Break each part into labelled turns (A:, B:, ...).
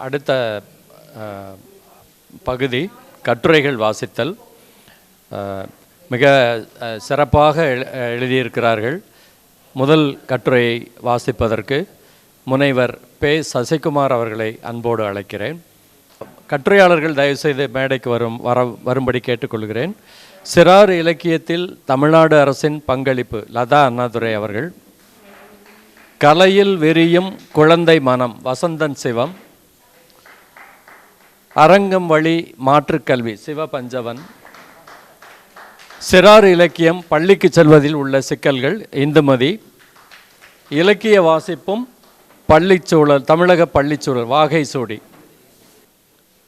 A: அடுத்த பகுதி கட்டுரைகள் வாசித்தல். மிக சிறப்பாக எழு- எழுதியிருக்கிறார்கள். முதல் கட்டுரையை வாசிப்பதற்கு முனைவர் பே சசிகுமார் அவர்களை அன்போடு அழைக்கிறேன். கட்டுரையாளர்கள் தயவுசெய்து மேடைக்கு வரும் வர வரும்படி கேட்டுக்கொள்கிறேன். சிறார் இலக்கியத்தில் தமிழ்நாடு அரசின் பங்களிப்பு லதா அண்ணாதுரை அவர்கள். கலையில் விரியும் குழந்தை மனம் வசந்தன் சிவம். அரங்கம் வழி மாற்றுக்கல்வி சிவபஞ்சவன். சிறார் இலக்கியம் பள்ளிக்கு செல்வதில் உள்ள சிக்கல்கள் இந்துமதி. இலக்கிய வாசிப்பும் பள்ளிச்சூழல் தமிழக பள்ளிச்சூழல் வாகை சூடி.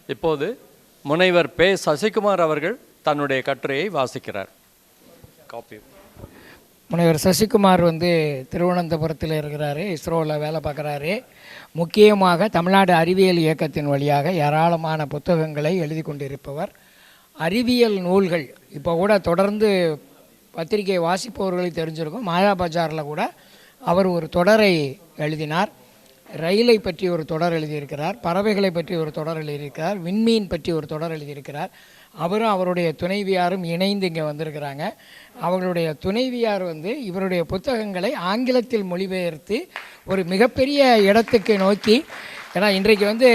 A: இப்போது முனைவர் பே சசிகுமார் அவர்கள் தன்னுடைய கட்டுரையை வாசிக்கிறார். காப்பி
B: முனைவர் சசிகுமார் வந்து திருவனந்தபுரத்தில் இருக்கிறாரு இஸ்ரோவில் வேலை பார்க்குறாரு. முக்கியமாக தமிழ்நாடு அறிவியல் இயக்கத்தின் வழியாக ஏராளமான புத்தகங்களை எழுதி கொண்டிருப்பவர். அறிவியல் நூல்கள் இப்போ கூட தொடர்ந்து பத்திரிகை வாசிப்பவர்களுக்கு தெரிஞ்சிருக்கும் மாயா பஜாரில் கூட அவர் ஒரு தொடரை எழுதினார். ரயிலை பற்றி ஒரு தொடர் எழுதியிருக்கிறார் பறவைகளை பற்றி ஒரு தொடர் எழுதியிருக்கிறார் விண்மீன் பற்றி ஒரு தொடர் எழுதியிருக்கிறார். அவரும் அவருடைய துணைவியாரும் இணைந்து இங்கே வந்திருக்கிறாங்க. அவங்களுடைய துணைவியார் வந்து இவருடைய புத்தகங்களை ஆங்கிலத்தில் மொழிபெயர்த்து ஒரு மிகப்பெரிய இடத்துக்கு நோக்கி ஏன்னா இன்றைக்கு வந்து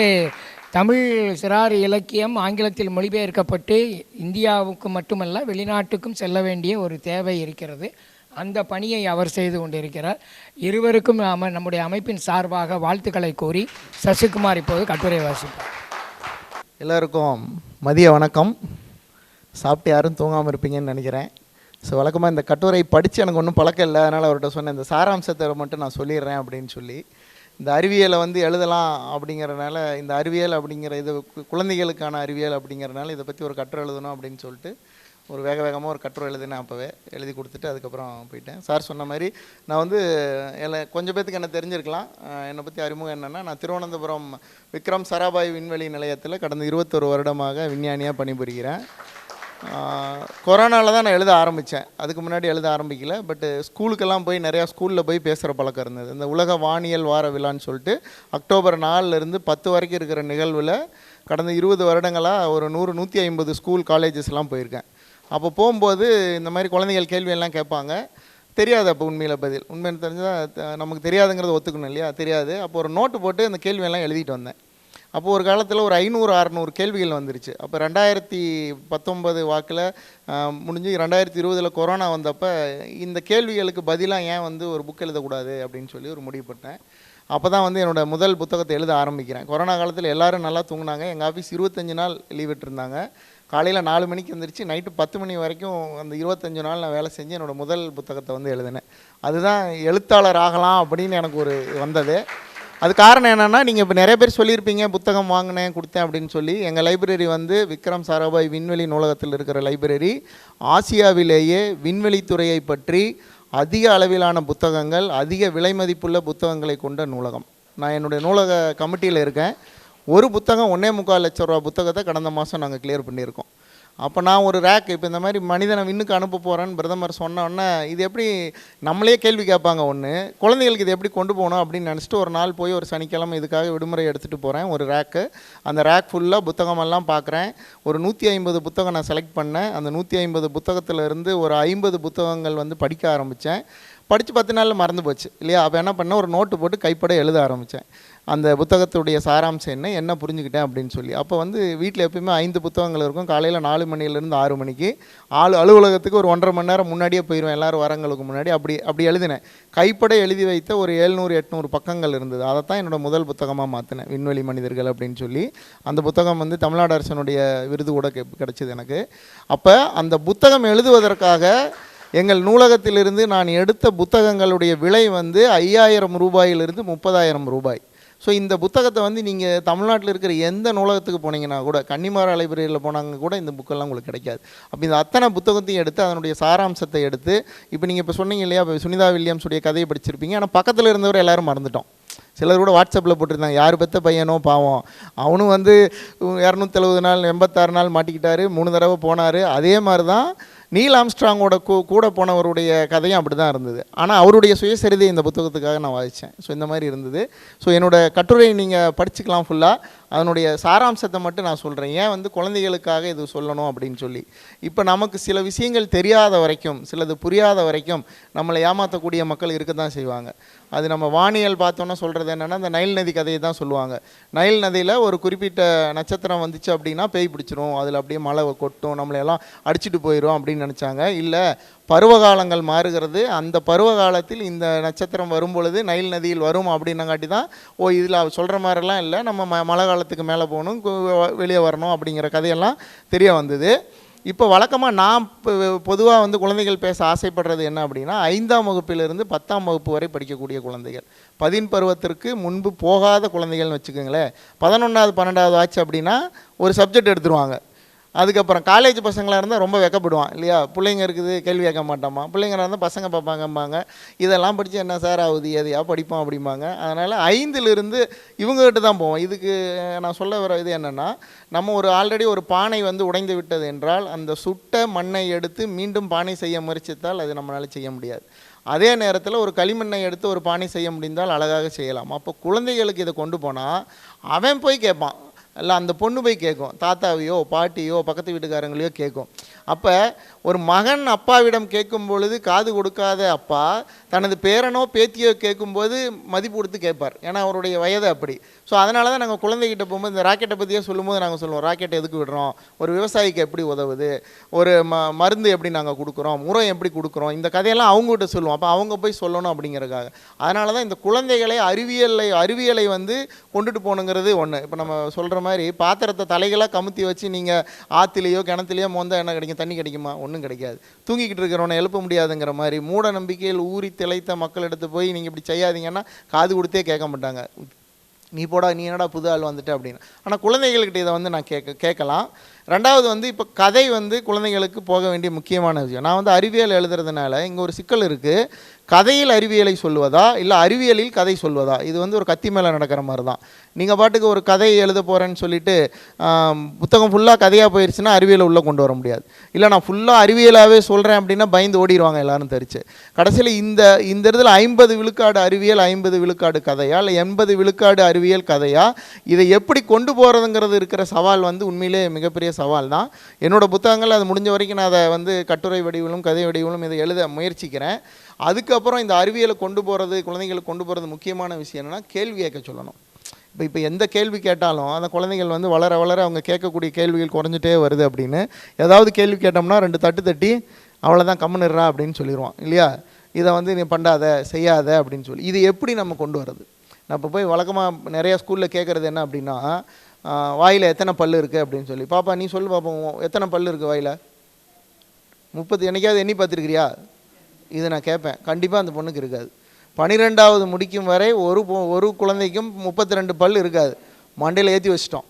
B: தமிழ் சிறார் இலக்கியம் ஆங்கிலத்தில் மொழிபெயர்க்கப்பட்டு இந்தியாவுக்கு மட்டுமல்ல வெளிநாட்டுக்கும் செல்ல வேண்டிய ஒரு தேவை இருக்கிறது. அந்த பணியை அவர் செய்து கொண்டிருக்கிறார். இருவருக்கும் நாம நம்முடைய அமைப்பின் சார்பாக வாழ்த்துக்களை கூறி சசிகுமார் இப்போது கட்டுரை வாசிப்பார்.
C: எல்லோருக்கும் மதிய வணக்கம். சாப்பிட்டு யாரும் தூங்காமல் இருப்பீங்கன்னு நினைக்கிறேன். ஸோ வழக்கமாக இந்த கட்டுரை படித்து எனக்கு ஒன்றும் பழக்கம் இல்லை. அதனால் அவர்கிட்ட சொன்னேன் இந்த சாராம்சத்தை மட்டும் நான் சொல்லிடுறேன் அப்படின்னு சொல்லி. இந்த அறிவியலை வந்து எழுதலாம் அப்படிங்கிறனால இந்த அறிவியல் அப்படிங்கிற இது குழந்தைகளுக்கான அறிவியல் அப்படிங்கிறனால இதை பற்றி ஒரு கட்டுரை எழுதணும் அப்படின்னு சொல்லிட்டு ஒரு வேக வேகமாக ஒரு கட்டுரை எழுதினேன் அப்போவே. எழுதி கொடுத்துட்டு அதுக்கப்புறம் போயிட்டேன். சார் சொன்ன மாதிரி நான் வந்து எல்லா கொஞ்சம் பேத்துக்கு என்ன தெரிஞ்சிருக்கலாம். என்னை பற்றி அறிமுகம் என்னென்னா நான் திருவனந்தபுரம் விக்ரம் சராபாய் விண்வெளி நிலையத்தில் கடந்த இருபத்தொரு வருடமாக விஞ்ஞானியாக பணிபுரிகிறேன். கொரோனாவில் தான் நான் எழுத ஆரம்பித்தேன் அதுக்கு முன்னாடி எழுத ஆரம்பிக்கல. பட்டு ஸ்கூலுக்கெல்லாம் போய் நிறையா ஸ்கூலில் போய் பேசுகிற பழக்கம் இருந்தது. இந்த உலக வானியல் வார விழான்னு சொல்லிட்டு அக்டோபர் நாலுலேருந்து பத்து வரைக்கும் இருக்கிற நிகழ்வில் கடந்த இருபது வருடங்களாக ஒரு நூறு நூற்றி ஐம்பது ஸ்கூல் காலேஜஸ்லாம் போயிருக்கேன். அப்போ போகும்போது இந்த மாதிரி குழந்தைகள் கேள்வியெல்லாம் கேட்பாங்க. தெரியாது அப்போ உண்மையில் பதில். உண்மைன்னு தெரிஞ்சால் நமக்கு தெரியாதுங்கிறத ஒத்துக்கணும் இல்லையா? தெரியாது. அப்போ ஒரு நோட்டு போட்டு அந்த கேள்வியெல்லாம் எழுதிட்டு வந்தேன். அப்போ ஒரு காலத்தில் ஒரு ஐநூறு அறநூறு கேள்விகள் வந்துருச்சு. அப்போ ரெண்டாயிரத்தி பத்தொன்பது வாக்கில் முடிஞ்சு ரெண்டாயிரத்தி இருபதில் கொரோனா வந்தப்போ இந்த கேள்விகளுக்கு பதிலாக ஏன் வந்து ஒரு புக் எழுதக்கூடாது அப்படின்னு சொல்லி ஒரு முடிவு பண்ணேன் அப்போ தான் வந்து என்னோட முதல் புத்தகத்தை எழுத ஆரம்பிக்கிறேன். கொரோனா காலத்தில் எல்லோரும் நல்லா தூங்கினாங்க. எங்கள் ஆஃபீஸ் இருபத்தஞ்சு நாள் லீவ் விட்டுருந்தாங்க. காலையில் நாலு மணிக்கு எழுந்திரிச்சு நைட்டு பத்து மணி வரைக்கும் அந்த இருபத்தஞ்சு நாள் நான் வேலை செஞ்சு என்னோடய முதல் புத்தகத்தை வந்து எழுதினேன். அதுதான் எழுத்தாளர் ஆகலாம் அப்படின்னு எனக்கு ஒரு வந்தது. அது காரணம் என்னென்னா நீங்கள் இப்போ நிறைய பேர் சொல்லியிருப்பீங்க புத்தகம் வாங்கினேன் கொடுத்தேன் அப்படின்னு சொல்லி. எங்கள் லைப்ரரி வந்து விக்ரம் சாராபாய் விண்வெளி நூலகத்தில் இருக்கிற லைப்ரரி. ஆசியாவிலேயே விண்வெளித்துறையை பற்றி அதிக அளவிலான புத்தகங்கள் அதிக விலை மதிப்புள்ள புத்தகங்களை கொண்ட நூலகம். நான் என்னுடைய நூலக கமிட்டியில் இருக்கேன். ஒரு புத்தகம் ஒன்றே முக்கால் லட்ச ரூபா புத்தகத்தை கடந்த மாதம் நாங்கள் கிளியர் பண்ணியிருக்கோம். அப்போ நான் ஒரு ரேக் இப்போ இந்த மாதிரி மனிதனை விண்ணுக்கு அனுப்ப போகிறேன்னு பிரதமர் சொன்னோன்னே இது எப்படி நம்மளே கேள்வி கேட்பாங்க ஒன்று குழந்தைகளுக்கு இது எப்படி கொண்டு போகணும் அப்படின்னு நினச்சிட்டு ஒரு நாள் போய் ஒரு சனிக்கிழமை இதுக்காக விடுமுறை எடுத்துகிட்டு போகிறேன் ஒரு ரேக்கு அந்த ரேக் ஃபுல்லாக புத்தகமெல்லாம் பார்க்குறேன் ஒரு நூற்றி ஐம்பது புத்தகம் நான் செலக்ட் பண்ணேன். அந்த நூற்றி ஐம்பது புத்தகத்துல இருந்து ஒரு ஐம்பது புத்தகங்கள் வந்து படிக்க ஆரம்பித்தேன் படித்து பத்து நாளில் மறந்து போச்சு இல்லையா? அப்போ என்ன பண்ணேன்? ஒரு நோட்டு போட்டு கைப்பட எழுத ஆரம்பித்தேன் அந்த புத்தகத்துடைய சாராம்சம் என்ன என்ன புரிஞ்சுக்கிட்டேன் அப்படின்னு சொல்லி. அப்போ வந்து வீட்டில் எப்பயுமே ஐந்து புத்தகங்கள் இருக்கும். காலையில் நாலு மணிலேருந்து ஆறு மணிக்கு. ஆளு அலுவலகத்துக்கு ஒரு ஒன்றரை மணி நேரம் முன்னாடியே போயிடுவேன் எல்லோரும் வரங்களுக்கு முன்னாடி அப்படி அப்படி எழுதினேன். கைப்பட எழுதி வைத்த ஒரு ஏழ்நூறு எட்நூறு பக்கங்கள் இருந்தது. அதை தான் என்னோடய முதல் புத்தகமாக மாற்றினேன் விண்வெளி மனிதர்கள் அப்படின்னு சொல்லி. அந்த புத்தகம் வந்து தமிழ்நாடு அரசனுடைய விருது கூட கெ- கிடைச்சது எனக்கு. அப்போ அந்த புத்தகம் எழுதுவதற்காக எங்கள் நூலகத்திலிருந்து நான் எடுத்த புத்தகங்களுடைய விலை வந்து ஐயாயிரம் ரூபாயிலிருந்து முப்பதாயிரம் ரூபாய். ஸோ இந்த புத்தகத்தை வந்து நீங்கள் தமிழ்நாட்டில் இருக்கிற எந்த நூலகத்துக்கு போனீங்கன்னா கூட கன்னிமாரா லைப்ரரியில் போனாங்க கூட இந்த புக்கெல்லாம் உங்களுக்கு கிடைக்காது. அப்போ இந்த அத்தனை புத்தகத்தையும் எடுத்து அதனுடைய சாராம்சத்தை எடுத்து இப்போ நீங்கள் இப்போ சொன்னீங்க இல்லையா இப்போ சுனிதா வில்லியம்ஸுடைய கதையை படிச்சிருப்பீங்க. ஆனால் பக்கத்தில் இருந்தவர் எல்லாரும் மறந்துட்டோம். சிலர் கூட வாட்ஸ்அப்பில் போட்டிருந்தாங்க யார் பெத்த பையனோ பாவம். அவனும் வந்து இரநூத்தெழுபது நாள் எண்பத்தாறு நாள் மாட்டிக்கிட்டாரு மூணு தடவை போனார். அதே மாதிரி தான் நீல் ஆம்ஸ்ட்ராங்கோட கூ கூட போனவருடைய கதையும் அப்படி தான் இருந்தது. ஆனால் அவருடைய சுயசரிதை இந்த புத்தகத்துக்காக நான் வாசித்தேன் ஸோ இந்த மாதிரி இருந்தது. ஸோ என்னோட கட்டுரை நீங்கள் படிச்சுக்கலாம் ஃபுல்லாக அதனுடைய சாராம்சத்தை மட்டும் நான் சொல்கிறேன் ஏன் வந்து குழந்தைகளுக்காக இது சொல்லணும் அப்படின்னு சொல்லி? இப்போ நமக்கு சில விஷயங்கள் தெரியாத வரைக்கும் சிலது புரியாத வரைக்கும் நம்மளை ஏமாற்றக்கூடிய மக்கள் இருக்க தான் செய்வாங்க. அது நம்ம வானியல் பார்த்தோன்னா சொல்கிறது என்னென்னா அந்த நைல் நதி கதையை தான் சொல்லுவாங்க. நைல் நதியில் ஒரு குறிப்பிட்ட நட்சத்திரம் வந்துச்சு அப்படின்னா பேய் பிடிச்சிரும். அதில் அப்படியே மழை கொட்டும் நம்மளை எல்லாம் அடிச்சிட்டு போயிடும் அப்படின்னு நினச்சாங்க. இல்லை பருவகாலங்கள் மாறுகிறது. அந்த பருவ காலத்தில் இந்த நட்சத்திரம் வரும் பொழுது நைல் நதியில் வரும் அப்படின்னங்காட்டி தான் ஓ இதில் சொல்கிற மாதிரிலாம் இல்லை. நம்ம ம மழை காலத்துக்கு மேலே போகணும் கு- வெளியே வரணும் அப்படிங்கிற கதையெல்லாம் தெரிய வந்தது. இப்போ வழக்கமாக நான் பொதுவாக வந்து குழந்தைகள் பேச ஆசைப்படுறது என்ன அப்படின்னா ஐந்தாம் வகுப்பிலிருந்து பத்தாம் வகுப்பு வரை படிக்கக்கூடிய குழந்தைகள். பதின் பருவத்திற்கு முன்பு போகாத குழந்தைகள்னு வச்சுக்கோங்களேன். பதினொன்றாவது பன்னெண்டாவது ஆச்சு அப்படின்னா ஒரு சப்ஜெக்ட் எடுத்துருவாங்க. அதுக்கப்புறம் காலேஜ் பசங்களாக இருந்தால் ரொம்ப வெக்கப்படுவான். இல்லையா? பிள்ளைங்க இருக்குது கேள்வி கேட்க மாட்டோமா. பிள்ளைங்களாக இருந்தால் பசங்க பார்ப்பாங்கம்பாங்க. இதெல்லாம் படித்து என்ன சார் ஆகுது? எதையா படிப்போம் அப்படிம்பாங்க. அதனால் ஐந்திலிருந்து இவங்ககிட்ட தான் போவோம். இதுக்கு நான் சொல்ல வர இது என்னென்னா நம்ம ஒரு ஆல்ரெடி ஒரு பானை வந்து உடைந்து விட்டது என்றால் அந்த சுட்ட மண்ணை எடுத்து மீண்டும் பானை செய்ய முயற்சித்தால் அது நம்மளால் செய்ய முடியாது. அதே நேரத்தில் ஒரு களிமண்ணை எடுத்து ஒரு பானை செய்ய முடிந்தால் அழகாக செய்யலாம். அப்போ குழந்தைகளுக்கு இதை கொண்டு போனால் அவன் போய் கேட்பான். இல்லை அந்த பொண்ணு போய் கேட்கும் தாத்தாவையோ பாட்டியோ பக்கத்து வீட்டுக்காரங்களையோ கேட்கும் அப்போ ஒரு மகன் அப்பாவிடம் கேட்கும் பொழுது காது கொடுக்காத அப்பா தனது பேரனோ பேத்தியோ கேட்கும்போது மதிப்பு கொடுத்து கேட்பார். ஏன்னா அவருடைய வயது அப்படி. ஸோ அதனால தான் நாங்கள் குழந்தைகிட்ட போகும்போது இந்த ராக்கெட்டை பற்றியே சொல்லும்போது நாங்கள் சொல்லுவோம் ராக்கெட்டை எதுக்கு விடுறோம்? ஒரு விவசாயிக்கு எப்படி உதவுது? ஒரு ம மருந்து எப்படி நாங்கள் கொடுக்குறோம்? உரம் எப்படி கொடுக்குறோம்? இந்த கதையெல்லாம் அவங்ககிட்ட சொல்லுவோம். அப்போ அவங்க போய் சொல்லணும் அப்படிங்கிறக்காக அதனால தான் இந்த குழந்தைகளை அறிவியலை அறிவியலை வந்து கொண்டுட்டு போகணுங்கிறது ஒன்று இப்போ நம்ம சொல்கிற மாதிரி பாத்திரத்தை தலைகளாக கமுத்தி வச்சு நீங்கள் ஆற்றுலையோ கிணத்துலையோ மொந்த என்ன கிடைக்கும் தண்ணி கிடைக்குமா? ஒன்றும் கிடைக்காது. தூங்கிக்கிட்டு இருக்கிறவனை எழுப்ப முடியாதுங்கிற மாதிரி மூட நம்பிக்கையில் ஊறி திளைத்த மக்கள் எடுத்து போய் நீங்கள் இப்படி செய்யாதீங்கன்னா காது கொடுத்தே கேட்க மாட்டாங்க. நீ போடா நீ என்னடா புது ஆள் வந்துட்டு அப்படின்னு. ஆனால் குழந்தைகள்கிட்ட இதை வந்து நான் கேட்க கேட்கலாம். ரெண்டாவது வந்து இப்போ கதை வந்து குழந்தைங்களுக்கு போக வேண்டிய முக்கியமான விஷயம். நான் வந்து அறிவியல் எழுதுறதுனால இங்கே ஒரு சிக்கல் இருக்குது கதையில் அறிவியலை சொல்லுவதா? இல்லை அறிவியலில் கதை சொல்வதா இது வந்து ஒரு கத்தி மேலே நடக்கிற மாதிரி தான் நீங்கள் பாட்டுக்கு ஒரு கதை எழுத போகிறேன்னு சொல்லிட்டு புத்தகம் ஃபுல்லாக கதையாக போயிடுச்சுன்னா அறிவியலை உள்ளே கொண்டு வர முடியாது. இல்லை நான் ஃபுல்லாக அறிவியலாகவே சொல்கிறேன் அப்படின்னா பயந்து ஓடிடுவாங்க எல்லாரும் தெரிச்சு. கடைசியில் இந்த இந்த இடத்துல ஐம்பது விழுக்காடு அறிவியல் ஐம்பது விழுக்காடு கதையா? இல்லை எண்பது விழுக்காடு அறிவியல் கதையா? இதை எப்படி கொண்டு போகிறதுங்கிறது இருக்கிற சவால் வந்து உண்மையிலே மிகப்பெரிய சவால் தான் என்னோட புத்தகங்கள் அது முடிஞ்ச வரைக்கும் நான் அதை வந்து கட்டுரை வடிவிலும் கதை வடிவிலும் இதை எழுத முயற்சிக்கிறேன். அதுக்கப்புறம் இந்த அறிவியலை கொண்டு போகிறது குழந்தைங்களுக்கு கொண்டு போகிறது முக்கியமான விஷயம் என்னென்னா கேள்வி கேட்க சொல்லணும். இப்போ இப்போ எந்த கேள்வி கேட்டாலும் அந்த குழந்தைகள் வந்து வளர வளர அவங்க கேட்கக்கூடிய கேள்விகள் குறைஞ்சிட்டே வருது அப்படின்னு ஏதாவது கேள்வி கேட்டோம்னா ரெண்டு தட்டு தட்டி அவ்வளோதான் கம்முன்னுறா அப்படின்னு சொல்லிடுவான் இல்லையா? இதை வந்து நீ பண்ணாத செய்யாத அப்படின்னு சொல்லி. இது எப்படி நம்ம கொண்டு வர்றது? நான் இப்போ போய் வழக்கமாக நிறைய ஸ்கூலில் கேட்குறது என்ன அப்படின்னா வாயில் எத்தனை பல் இருக்குது அப்படின்னு சொல்லி. பாப்பா நீ சொல்லு பாப்போம் எத்தனை பல் இருக்குது வாயில்? முப்பது என்னைக்காவது எண்ணி பார்த்துருக்கிறியா? இது நான் கேட்பேன். கண்டிப்பாக அந்த பொண்ணுக்கு இருக்காது. பன்னிரெண்டாவது முடிக்கும் வரை ஒரு பொ- ஒரு குழந்தைக்கும் முப்பத்தி ரெண்டு பல் இருக்காது. மண்டையில் ஏற்றி வச்சிட்டோம்.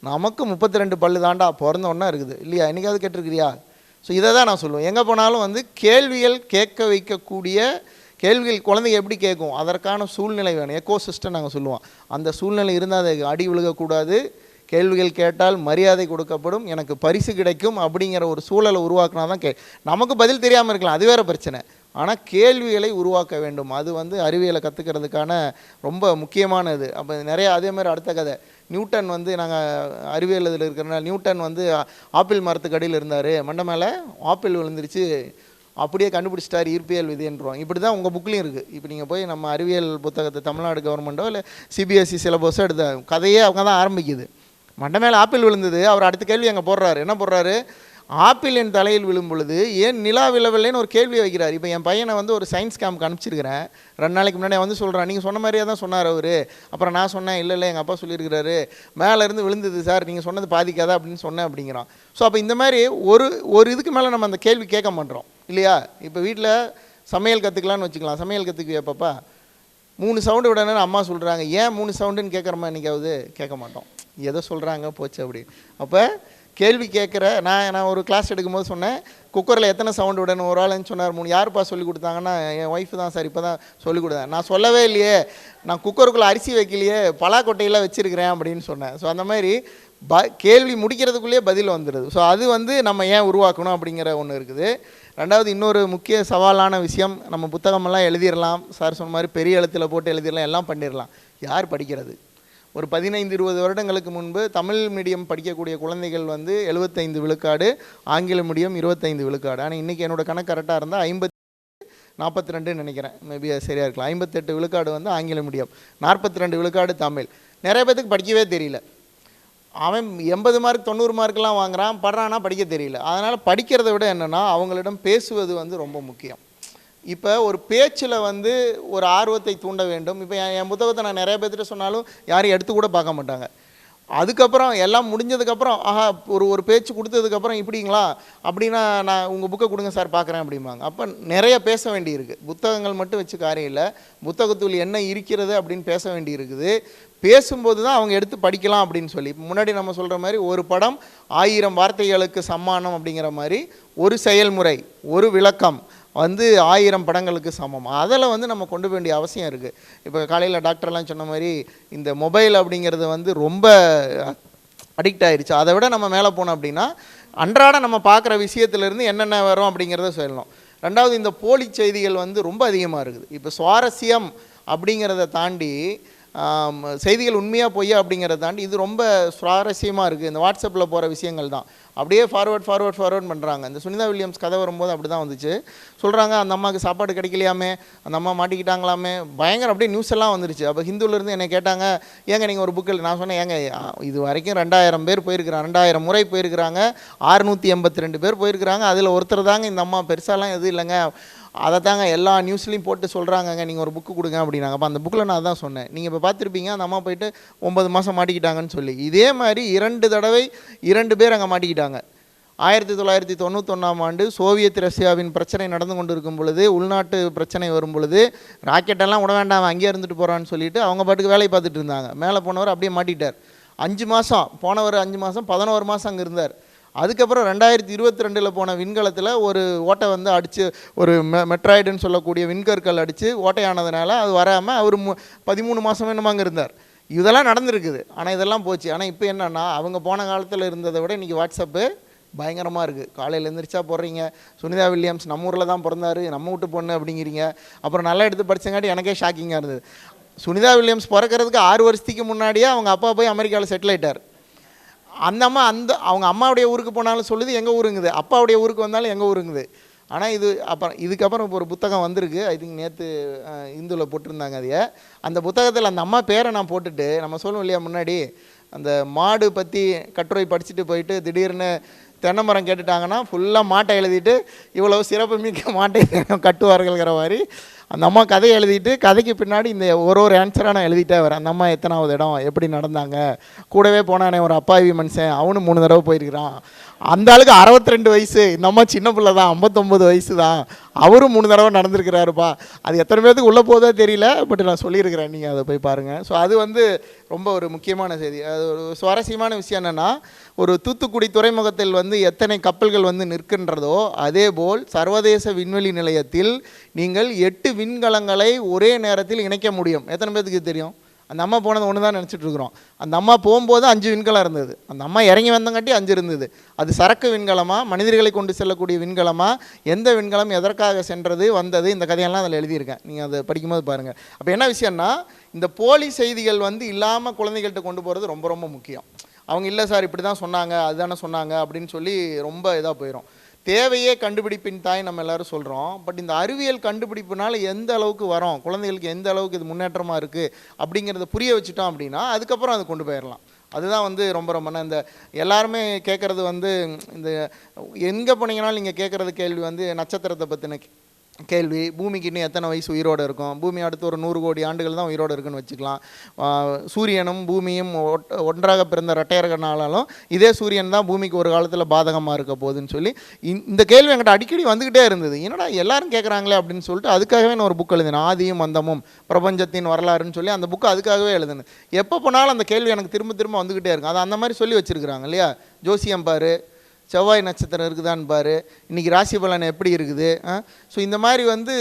C: நமக்கு முப்பத்தி ரெண்டு பல்லு தாண்டா பிறந்தோன்னா இருக்குது. இல்லையா? என்னைக்காவது கேட்டிருக்கிறியா? ஸோ இதை தான் நான் சொல்லுவேன். எங்கே போனாலும் வந்து கேள்விகள் கேட்க வைக்கக்கூடிய கேள்விகள் குழந்தைங்க எப்படி கேட்கும்? அதற்கான சூழ்நிலை வேணும். எக்கோ சிஸ்டம் நாங்கள் சொல்லுவோம். அந்த சூழ்நிலை இருந்தால் அது அடி விழுகக்கூடாது. கேள்விகள் கேட்டால் மரியாதை கொடுக்கப்படும். எனக்கு பரிசு கிடைக்கும் அப்படிங்கிற ஒரு சூழலை உருவாக்கினா தான் கே நமக்கு பதில் தெரியாமல் இருக்கலாம். அது வேற பிரச்சனை. ஆனால் கேள்விகளை உருவாக்க வேண்டும். அது வந்து அறிவியலை கற்றுக்கிறதுக்கான ரொம்ப முக்கியமான இது அப்போ நிறைய அதே மாதிரி அடுத்த கதை. நியூட்டன் வந்து நாங்கள் அறிவியல் இதில் இருக்கிறனால நியூட்டன் வந்து ஆப்பிள் மரத்துக்கு அடியில் இருந்தார். மண்டை மேலே ஆப்பிள் விழுந்துருச்சு. அப்படியே கண்டுபிடிச்சிட்டார் ஈர்ப்பியல் விதின்றோம். இப்படி தான் உங்கள் புக்லேயும் இருக்குது இப்போ நீங்கள் போய் நம்ம அறிவியல் புத்தகத்தை தமிழ்நாடு கவர்மெண்ட்டோ இல்லை சிபிஎஸ்சி சிலபஸோ எடுத்த கதையே அவங்க தான் ஆரம்பிக்குது. மண்டை மேலே ஆப்பிள் விழுந்தது. அவர் அடுத்த கேள்வி அங்கே போடுறாரு. என்ன போடுறாரு? ஆப்பிள் என் தலையில் விழும் பொழுது ஏன் நிலா விழவில்லைன்னு ஒரு கேள்வி வைக்கிறார். இப்போ என் பையனை வந்து ஒரு சயின்ஸ் கேம்ப்க்கு அனுப்பிச்சிருக்கிறேன். ரெண்டு நாளைக்கு முன்னாடி வந்து சொல்கிறான் நீங்கள் சொன்ன மாதிரியே தான் சொன்னார் அவர். அப்புறம் நான் சொன்னேன் இல்லை இல்லை எங்கள் அப்பா சொல்லியிருக்கிறாரு. மேலேருந்து விழுந்தது சார். நீங்கள் சொன்னது பாதிக்காதா? அப்படின்னு சொன்னேன் அப்படிங்கிறான். ஸோ அப்போ இந்த மாதிரி ஒரு ஒரு இதுக்கு மேலே நம்ம அந்த கேள்வி கேட்க மாட்டோம். இல்லையா? இப்போ வீட்டில் சமையல் கற்றுக்கலான்னு வச்சுக்கலாம். சமையல் கற்றுக்குவியா பாப்பா? மூணு சவுண்டு விடணும்னு அம்மா சொல்கிறாங்க ஏன் மூணு சவுண்டுன்னு கேட்குறமா என்னைக்காவது? கேட்க மாட்டோம். எதை சொல்கிறாங்க போச்சு அப்படி. அப்போ கேள்வி கேட்குற நான் நான் ஒரு கிளாஸ் எடுக்கும்போது சொன்னேன் குக்கரில் எத்தனை சவுண்டு விடணும்? ஒரு ஆளுன்னு சொன்னார் மூணு. யாருப்பா சொல்லி கொடுத்தாங்கன்னா என் ஒய்ஃப் தான் சார். இப்போ தான் சொல்லி கொடுத்தேன். நான் சொல்லவே இல்லையே. நான் குக்கருக்குள்ளே அரிசி வைக்கலையே பலாக்கொட்டையில் வச்சுருக்கிறேன் அப்படின்னு சொன்னேன். ஸோ அந்த மாதிரி ப கேள்வி முடிக்கிறதுக்குள்ளேயே பதில் வந்துடுது ஸோ அது வந்து நம்ம ஏன் உருவாக்கணும் அப்படிங்கிற ஒன்று இருக்குது. ரெண்டாவது இன்னொரு முக்கிய சவாலான விஷயம் நம்ம புத்தகமெல்லாம் எழுதிடலாம் சார் சொன்ன மாதிரி பெரிய எழுத்தில் போட்டு எழுதிடலாம் எல்லாம் பண்ணிடலாம் யார் படிக்கிறது? ஒரு பதினைந்து இருபது வருடங்களுக்கு முன்பு தமிழ் மீடியம் படிக்கக்கூடிய குழந்தைகள் வந்து எழுபத்தைந்து விழுக்காடு ஆங்கில மீடியம் இருபத்தைந்து விழுக்காடு. ஆனால் இன்றைக்கி என்னோட கணக்கு கரெக்டாக இருந்தால் ஐம்பத்தி நாற்பத்தி ரெண்டுன்னு நினைக்கிறேன். மேபி சரியாக இருக்கலாம். ஐம்பத்தெட்டு விழுக்காடு வந்து ஆங்கில மீடியம் நாற்பத்தி ரெண்டு விழுக்காடு தமிழ். நிறைய பேத்துக்கு படிக்கவே தெரியல. அவன் எண்பது மார்க் தொண்ணூறு மார்க்கெலாம் வாங்குறான் படுறானா படிக்க தெரியல. அதனால் படிக்கிறத விட என்னென்னா அவங்களிடம் பேசுவது வந்து ரொம்ப முக்கியம். இப்போ ஒரு பேச்சில் வந்து ஒரு ஆர்வத்தை தூண்ட வேண்டும். இப்போ என் என் புத்தகத்தை நான் நிறைய பேர்த்திட்ட சொன்னாலும் யாரும் எடுத்து கூட பார்க்க மாட்டாங்க. அதுக்கப்புறம் எல்லாம் முடிஞ்சதுக்கப்புறம் ஆஹா ஒரு ஒரு பேச்சு கொடுத்ததுக்கப்புறம் இப்படிங்களா? அப்படின்னா நான் உங்கள் புக்கை கொடுங்க சார் பார்க்குறேன் அப்படிம்பாங்க. அப்போ நிறைய பேச வேண்டியிருக்கு. புத்தகங்கள் மட்டும் வச்சு காரியம் இல்லை. புத்தகத்துள் என்ன இருக்கிறது அப்படின்னு பேச வேண்டியிருக்குது. பேசும்போது தான் அவங்க எடுத்து படிக்கலாம் அப்படின்னு சொல்லி. முன்னாடி நம்ம சொல்கிற மாதிரி ஒரு படம் ஆயிரம் வார்த்தைகளுக்கு சம்மானம் அப்படிங்கிற மாதிரி ஒரு செயல்முறை ஒரு விளக்கம் வந்து ஆயிரம் படங்களுக்கு சமம். அதில் வந்து நம்ம கொண்டு வேண்டிய அவசியம் இருக்குது இப்போ காலையில் டாக்டர்லாம் சொன்ன மாதிரி இந்த மொபைல் அப்படிங்கிறது வந்து ரொம்ப அடிக்ட் ஆயிருச்சு. அதை விட நம்ம மேலே போனோம் அப்படின்னா அன்றாட நம்ம பார்க்குற விஷயத்துலேருந்து என்னென்ன வரும் அப்படிங்கிறத சொல்லணும். ரெண்டாவது இந்த போலி செய்திகள் வந்து ரொம்ப அதிகமாக இருக்குது. இப்போ சுவாரஸ்யம் அப்படிங்கிறத தாண்டி செய்திகள் உண்மையாக பொய்யா அப்படிங்கிறத தாண்டி இது ரொம்ப சுவாரஸ்யமாக இருக்குது இந்த வாட்ஸ்அப்பில் போகிற விஷயங்கள் தான். அப்படியே ஃபார்வர்ட் ஃபார்வர்ட் ஃபார்வர்ட் பண்ணுறாங்க இந்த சுனிதா வில்லியம்ஸ் கதை வரும்போது அப்படி தான் வந்துச்சு. சொல்கிறாங்க அந்த அம்மாவுக்கு சாப்பாடு கிடைக்கலையாமே அந்த அம்மா மாட்டிக்கிட்டாங்களாமே. பயங்கர அப்படியே நியூஸ் எல்லாம் வந்துருச்சு. அப்போ ஹிந்துலேருந்து என்னை கேட்டாங்க ஏங்க நீங்கள் ஒரு புக்கில் நான் சொன்னேன் ஏங்க இது வரைக்கும் ரெண்டாயிரம் பேர் போயிருக்கிறாங்க ரெண்டாயிரம் முறை போயிருக்கிறாங்க. ஆறுநூற்றி எண்பத்தி ரெண்டு பேர் போயிருக்கிறாங்க. அதில் ஒருத்தர் தாங்க இந்த அம்மா பெருசாலாம் எதுவும் இல்லைங்க. அதை தாங்க எல்லா நியூஸ்லேயும் போட்டு சொல்கிறாங்கங்க நீங்கள் ஒரு புக்கு கொடுங்க அப்படின்னாங்க. அப்போ அந்த புக்கில் நான் தான் சொன்னேன். நீங்கள் இப்போ பார்த்துருப்பீங்க அந்த அம்மா போயிட்டு ஒன்பது மாதம் மாட்டிக்கிட்டாங்கன்னு சொல்லி. இதே மாதிரி இரண்டு தடவை இரண்டு பேர் அங்கே மாட்டிக்கிட்டாங்க. ஆயிரத்தி தொள்ளாயிரத்தி தொண்ணூத்தொன்னாம் ஆண்டு சோவியத் ரஷ்யாவின் பிரச்சனை நடந்து கொண்டு இருக்கும் பொழுது உள்நாட்டு பிரச்சனை வரும் பொழுது ராக்கெட்டெல்லாம் விட வேண்டாம் அவன் அங்கேயே இருந்துட்டு போகிறான்னு சொல்லிட்டு அவங்க பாட்டுக்கு வேலையை பார்த்துட்டு இருந்தாங்க. மேலே போனவர் அப்படியே மாட்டிட்டார் அஞ்சு மாதம் போனவர் அஞ்சு மாதம் பதினோரு மாதம் அங்கே இருந்தார். அதுக்கப்புறம் ரெண்டாயிரத்தி இருபத்தி ரெண்டில் போன விண்கலத்தில் ஒரு ஓட்டை வந்து அடித்து ஒரு மெ மெட்ராய்டுன்னு சொல்லக்கூடிய விண்கற்கள் அடித்து ஓட்டையானதுனால அது வராமல் அவர் மு பதிமூணு மாதம் என்னமோ அங்கே இருந்தார். இதெல்லாம் நடந்திருக்குது. ஆனால் இதெல்லாம் போச்சு. ஆனால் இப்போ என்னென்னா அவங்க போன காலத்தில் இருந்ததை விட இன்றைக்கி வாட்ஸ்அப்பு பயங்கரமாக இருக்குது காலையில் எழுந்திரிச்சா போடுறீங்க. சுனிதா வில்லியம்ஸ் நம்ம ஊரில் தான் பிறந்தாரு. நம்ம வீட்டு பொண்ணு அப்படிங்கிறீங்க. அப்புறம் நல்லா எடுத்து படிச்சங்காட்டி எனக்கே ஷாக்கிங்காக இருந்தது. சுனிதா வில்லியம்ஸ் பிறக்கிறதுக்கு ஆறு வருஷத்துக்கு முன்னாடியே அவங்க அப்பா போய் அமெரிக்காவில் செட்டில் ஆயிட்டார். அந்த அம்மா அந்த அவங்க அம்மாவுடைய ஊருக்கு போனாலும் சொல்லுது எங்கள் ஊருங்குது. அப்பாவுடைய ஊருக்கு வந்தாலும் எங்கள் ஊருங்குது. ஆனால் இது அப்புறம் இதுக்கப்புறம் இப்போ ஒரு புத்தகம் வந்திருக்கு. ஐ திங்க் நேற்று இந்துவில் போட்டிருந்தாங்க அதைய. அந்த புத்தகத்தில் அந்த அம்மா பேரை நான் போட்டுட்டு நம்ம சொல்லுவோம் இல்லையா முன்னாடி அந்த மாடு பற்றி கட்டுரை படிச்சுட்டு போயிட்டு திடீர்னு தென்னை மரம் கேட்டுட்டாங்கன்னா ஃபுல்லாக மாட்டை எழுதிட்டு இவ்வளவு சிறப்பு மிக்க மாட்டை கட்டுவார்கள்ங்கிற மாதிரி அந்த அம்மா கதையை எழுதிட்டு கதைக்கு பின்னாடி இந்த ஒரு ஒரு ஆன்சராக நான் எழுதிட்டே வரேன். அந்த அம்மா எத்தனாவது இடம் எப்படி நடந்தாங்க? கூடவே போனானே ஒரு அப்பாவி மனுஷன் அவனும் மூணு தடவை போயிருக்கிறான். அந்த ஆளுக்கு அறுபத்தி ரெண்டு வயசு. இந்த அம்மா சின்ன பிள்ளை தான் ஐம்பத்தொம்பது வயசு தான் அவரும் மூணு தடவை நடந்திருக்கிறாருப்பா. அது எத்தனை பேருக்கு உள்ளே போதோ தெரியல பட் நான் சொல்லியிருக்கிறேன். நீங்கள் அதை போய் பாருங்கள் ஸோ அது வந்து ரொம்ப ஒரு முக்கியமான செய்தி. அது ஒரு சுவாரஸ்யமான விஷயம் என்னென்னா ஒரு தூத்துக்குடி துறைமுகத்தில் வந்து எத்தனை கப்பல்கள் வந்து நிற்கின்றதோ அதேபோல் சர்வதேச விண்வெளி நிலையத்தில் நீங்கள் எட்டு விண்கலங்களை ஒரே நேரத்தில் இணைக்க முடியும். எத்தனை பேர்த்துக்கு தெரியும்? அந்த அம்மா போனது ஒன்று தான் நினச்சிட்டு இருக்கிறோம். அந்த அம்மா போகும்போது அஞ்சு விண்கலம் இருந்தது. அந்த அம்மா இறங்கி வந்தங்காட்டி அஞ்சு இருந்தது. அது சரக்கு விண்கலமாக மனிதர்களை கொண்டு செல்லக்கூடிய விண்கலமாக எந்த விண்கலம் எதற்காக சென்றது வந்தது இந்த கதையெல்லாம் அதில் எழுதியிருக்கேன். நீங்கள் அதை படிக்கும்போது பாருங்கள் அப்போ என்ன விஷயம்னா இந்த போலி செய்திகள் வந்து இல்லாமல் குழந்தைகள்கிட்ட கொண்டு போகிறது ரொம்ப ரொம்ப முக்கியம். அவங்க இல்லை சார் இப்படி தான் சொன்னாங்க அதுதானே சொன்னாங்க அப்படின்னு சொல்லி ரொம்ப இதாக போயிடும் தேவையே கண்டுபிடிப்பின் தாய் நம்ம எல்லாரும் சொல்கிறோம் பட் இந்த அறிவியல் கண்டுபிடிப்புனால எந்த அளவுக்கு வரோம்? குழந்தைகளுக்கு எந்த அளவுக்கு இது முன்னேற்றமாக இருக்குது அப்படிங்கிறத புரிய வச்சுட்டோம் அப்படின்னா அதுக்கப்புறம் அதை கொண்டு போயிடலாம் அதுதான் வந்து ரொம்ப ரொம்ப இந்த எல்லாருமே கேட்குறது வந்து இந்த எங்கே போனீங்கனாலும் நீங்கள் கேட்குறது கேள்வி வந்து நட்சத்திரத்தை பற்றின கேள்வி. பூமிக்கு இன்னும் எத்தனை வயசு உயிரோடு இருக்கும்? பூமி அடுத்து ஒரு நூறு கோடி ஆண்டுகள் தான் உயிரோடு இருக்குன்னு வச்சுக்கலாம். சூரியனும் பூமியும் ஒட்- ஒன்றாக பிறந்த ரெட்டையர்களாலும் இதே சூரியன் தான் பூமிக்கு ஒரு காலத்தில் பாதகமாக இருக்க போகுதுன்னு சொல்லி இந்த- கேள்வி என்கிட்ட அடிக்கடி வந்துக்கிட்டே இருந்தது. என்னடா எல்லாரும் கேட்குறாங்களே அப்படின்னு சொல்லிட்டு அதுக்காகவே நான் ஒரு புக் எழுதினேன். ஆதியும் மந்தமும் பிரபஞ்சத்தின் வரலாறுன்னு சொல்லி அந்த புக்கு அதுக்காகவே எழுதினேன். எப்போ போனாலும் அந்த கேள்வி எனக்கு திரும்ப திரும்ப வந்துக்கிட்டே இருக்கும். அது அந்த மாதிரி சொல்லி வச்சுருக்குறாங்க இல்லையா? ஜோசியம் பாரு செவ்வாய் நட்சத்திரம் இருக்குதான்னு பாரு. இன்னைக்கு ராசி பலன் எப்படி இருக்குது? ஸோ இந்த மாதிரி வந்து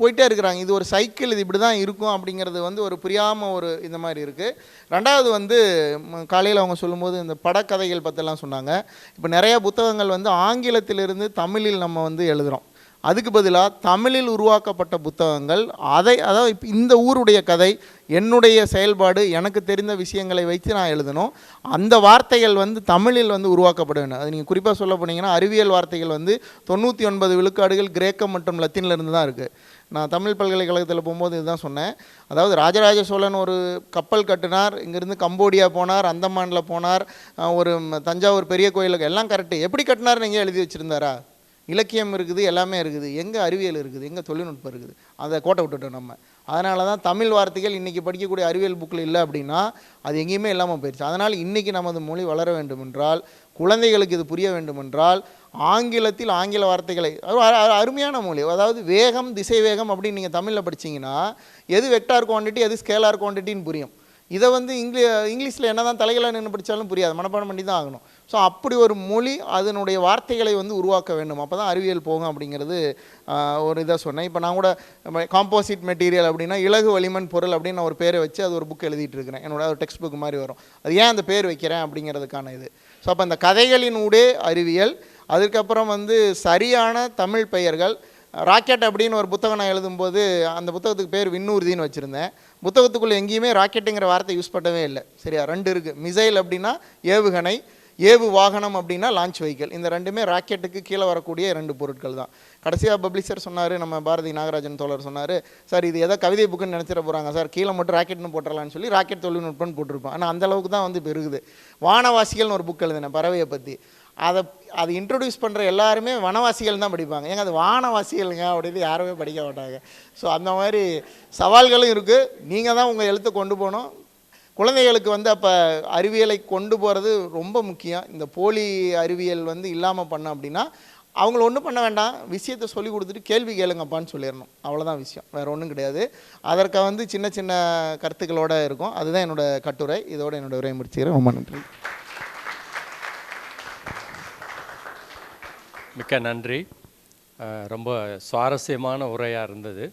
C: போயிட்டே இருக்கிறாங்க. இது ஒரு சைக்கிள் இது இப்படி தான் இருக்கும் அப்படிங்கிறது வந்து ஒரு புரியாமல் ஒரு இந்த மாதிரி இருக்குது ரெண்டாவது வந்து காலையில் அவங்க சொல்லும்போது இந்த படக்கதைகள் பற்றிலாம் சொன்னாங்க. இப்போ நிறைய புத்தகங்கள் வந்து ஆங்கிலத்திலிருந்து தமிழில் நம்ம வந்து எழுதுகிறோம் அதுக்கு பதிலாக தமிழில் உருவாக்கப்பட்ட புத்தகங்கள் அதை அதாவது இப்போ இந்த ஊருடைய கதை என்னுடைய செயல்பாடு எனக்கு தெரிந்த விஷயங்களை வைத்து நான் எழுதணும். அந்த வார்த்தைகள் வந்து தமிழில் வந்து உருவாக்கப்பட வேண்டும். அது நீங்கள் குறிப்பாக சொல்ல போனீங்கன்னா அறிவியல் வார்த்தைகள் வந்து தொண்ணூற்றி ஒன்பது விழுக்காடுகள் கிரேக்கம் மற்றும் லத்தீனில் இருந்து தான் இருக்குது நான் தமிழ் பல்கலைக்கழகத்தில் போகும்போது இதுதான் சொன்னேன். அதாவது ராஜராஜ சோழன் ஒரு கப்பல் கட்டினார் இங்கேருந்து கம்போடியா போனார் அந்தமானில் போனார் ஒரு தஞ்சாவூர் பெரிய கோயிலுக்கு எல்லாம் கரெக்டு எப்படி கட்டினார் நீங்கள் எழுதி வச்சுருந்தாரா? இலக்கியம் இருக்குது எல்லாமே இருக்குது. எங்கே அறிவியல் இருக்குது எங்கே தொழில்நுட்பம் இருக்குது? அதை கோட்டை விட்டுட்டோம் நம்ம. அதனால தான் தமிழ் வார்த்தைகள் இன்றைக்கி படிக்கக்கூடிய அறிவியல் புக்கில் இல்லை அப்படின்னா அது எங்கேயுமே இல்லாமல் போயிடுச்சு அதனால் இன்றைக்கி நமது மொழி வளர வேண்டும் என்றால் குழந்தைகளுக்கு இது புரிய வேண்டுமென்றால் ஆங்கிலத்தில் ஆங்கில வார்த்தைகளை அது அருமையான மொழி. அதாவது வேகம் திசை வேகம் அப்படின்னு நீங்கள் தமிழில் படிச்சீங்கன்னா எது வெக்டார் குவான்டிட்டி எது ஸ்கேலார் குவான்டிட்டின்னு புரியும். இதை வந்து இங்கிலீ இங்கிலீஷில் என்ன தான் தலைகளாக நின்று படித்தாலும் புரியாது. மனப்பாடம் பண்ணி தான் ஆகணும். ஸோ அப்படி ஒரு மொழி அதனுடைய வார்த்தைகளை வந்து உருவாக்க வேண்டும். அப்போ தான் அறிவியல் போகும் அப்படிங்கிறது ஒரு இதாக சொன்னேன். இப்போ நான் கூட காம்போசிட் மெட்டீரியல் அப்படின்னா இலகு வளிமண் பொருள் அப்படின்னு நான் ஒரு பேரை வச்சு அது ஒரு புக் எழுதிட்டு இருக்கிறேன். என்னோட ஒரு டெக்ஸ்ட் புக் மாதிரி வரும். அது ஏன் அந்த பேர் வைக்கிறேன் அப்படிங்கிறதுக்கான இது. ஸோ அப்போ அந்த கதைகளின் ஊடே அறிவியல் அதுக்கப்புறம் வந்து சரியான தமிழ் பெயர்கள் ராக்கெட் அப்படின்னு ஒரு புத்தகம் நான் எழுதும்போது அந்த புத்தகத்துக்கு பேர் விண்ணூர்தின்னு வச்சுருந்தேன். புத்தகத்துக்குள்ளே எங்கேயுமே ராக்கெட்டுங்கிற வார்த்தை யூஸ் பண்ணவே இல்லை. சரியா? ரெண்டு இருக்குது மிசைல் அப்படின்னா ஏவுகணை ஏவு வாகனம் அப்படின்னா லான்ச் வெஹிக்கிள் இந்த ரெண்டுமே ராக்கெட்டுக்கு கீழே வரக்கூடிய ரெண்டு பொருட்கள் தான். கடைசியாக பப்ளிஷர் சொன்னார் நம்ம பாரதி நாகராஜன் தோழர் சொன்னார் சார் இது எதோ கவிதை புக்குன்னு நினச்சிட போகிறாங்க சார்? கீழே மட்டும் ராக்கெட்னு போட்டுறலாம்னு சொல்லி ராக்கெட் தொழில்நுட்பம்னு போட்டிருப்போம். ஆனால் அந்த அளவுக்கு தான் வந்து இப்போ இருக்குது வானவாசிகள்னு ஒரு புக் எழுதினேன் பறவையை பற்றி அதை அது இன்ட்ரடியூஸ் பண்ணுற எல்லாருமே வனவாசிகள் தான் படிப்பாங்க. ஏங்க அது வானவாசிகளுங்க அப்படின்னு யாருமே படிக்க மாட்டாங்க. ஸோ அந்த மாதிரி சவால்களும் இருக்குது நீங்கள் தான் உங்கள் எழுத்தை கொண்டு போகணும். குழந்தைகளுக்கு வந்து அப்போ அறிவியலை கொண்டு போகிறது ரொம்ப முக்கியம். இந்த போலி அறிவியல் வந்து இல்லாமல் பண்ண அப்படின்னா அவங்கள ஒன்றும் பண்ண வேண்டாம். விஷயத்தை சொல்லி கொடுத்துட்டு கேள்வி கேளுங்கப்பான்னு சொல்லிடணும். அவ்வளோதான் விஷயம். வேறு ஒன்றும் கிடையாது. அதற்காக வந்து சின்ன சின்ன கருத்துக்களோடு இருக்கும். அதுதான் என்னோட கட்டுரை. இதோட என்னோட உரையை முடிச்சுக்கிறேன். ரொம்ப நன்றி.
A: மிக்க நன்றி. ரொம்ப சுவாரஸ்யமான உரையாக இருந்தது.